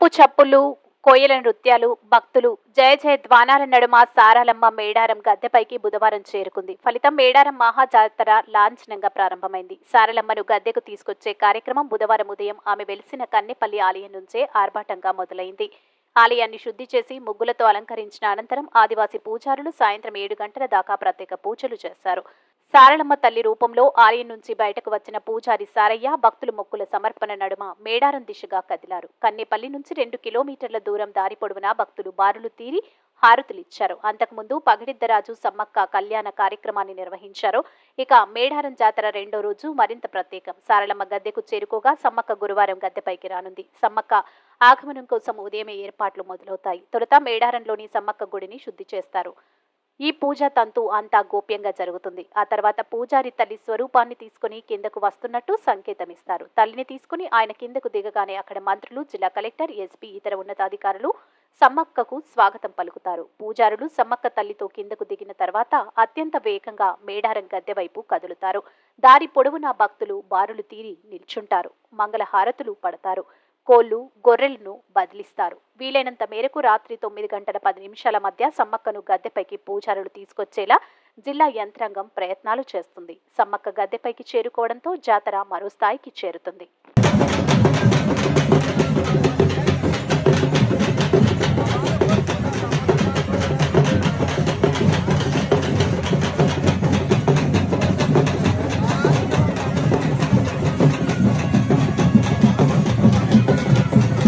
చప్పు చప్పులు కోయల నృత్యాలు భక్తులు జయ జయ ద్వానాల నడుమ సారాలమ్మ మేడారం గద్దెపైకి బుధవారం చేరుకుంది. ఫలితం మేడారం మహాజాతర లాంఛనంగా ప్రారంభమైంది. సారలమ్మను గద్దెకు తీసుకొచ్చే కార్యక్రమం బుధవారం ఉదయం ఆమె వెలిసిన కన్నెపల్లి ఆలయం నుంచే ఆర్భాటంగా మొదలైంది. ఆలయాన్ని శుద్ధి చేసి ముగ్గులతో అలంకరించిన అనంతరం ఆదివాసీ పూజారులు సాయంత్రం ఏడు గంటల దాకా ప్రత్యేక పూజలు చేశారు. సారళమ్మ తల్లి రూపంలో ఆలయం నుంచి బయటకు వచ్చిన పూజారి సారయ్య భక్తులు మొక్కుల సమర్పణ నడుమ మేడారం దిశగా కదిలారు. కన్నేపల్లి నుంచి రెండు కిలోమీటర్ల దూరం దారి పొడవునా భక్తులు బారులు తీరి హారతులిచ్చారు. అంతకుముందు పగిడిద్దరాజు సమ్మక్క కళ్యాణ కార్యక్రమాన్ని నిర్వహించారు. ఇక మేడారం జాతర రెండో రోజు మరింత ప్రత్యేకం. సారళమ్మ గద్దెకు చేరుకోగా సమ్మక్క గురువారం గద్దెపైకి రానుంది. సమ్మక్క ఆగమనం కోసం ఉదయమే ఏర్పాట్లు మొదలవుతాయి. తొలుత మేడారంలోని సమ్మక్క గుడిని శుద్ధి చేస్తారు. ఈ పూజ తంతు అంతా గోప్యంగా జరుగుతుంది. ఆ తర్వాత పూజారి తల్లి స్వరూపాన్ని తీసుకుని కిందకు వస్తున్నట్టు సంకేతం ఇస్తారు తల్లిని తీసుకుని ఆయన కిందకు దిగగానే అక్కడ మంత్రులు జిల్లా కలెక్టర్ ఎస్పీ ఇతర ఉన్నతాధికారులు సమ్మక్కకు స్వాగతం పలుకుతారు. పూజారులు సమ్మక్క తల్లితో కిందకు దిగిన తర్వాత అత్యంత వేగంగా మేడారం గద్దె వైపు కదులుతారు. దారి పొడవునా భక్తులు బారులు తీరి నిల్చుంటారు. మంగళ హారతులు పడతారు. కోళ్ళు గొర్రెలను బదిలిస్తారు. వీలైనంత మేరకు రాత్రి తొమ్మిది గంటల పది నిమిషాల మధ్య సమ్మక్కను గద్దెపైకి పూజారులు తీసుకొచ్చేలా జిల్లా యంత్రాంగం ప్రయత్నాలు చేస్తుంది. సమ్మక్క గద్దెపైకి చేరుకోవడంతో జాతర మరో స్థాయికి చేరుతుంది.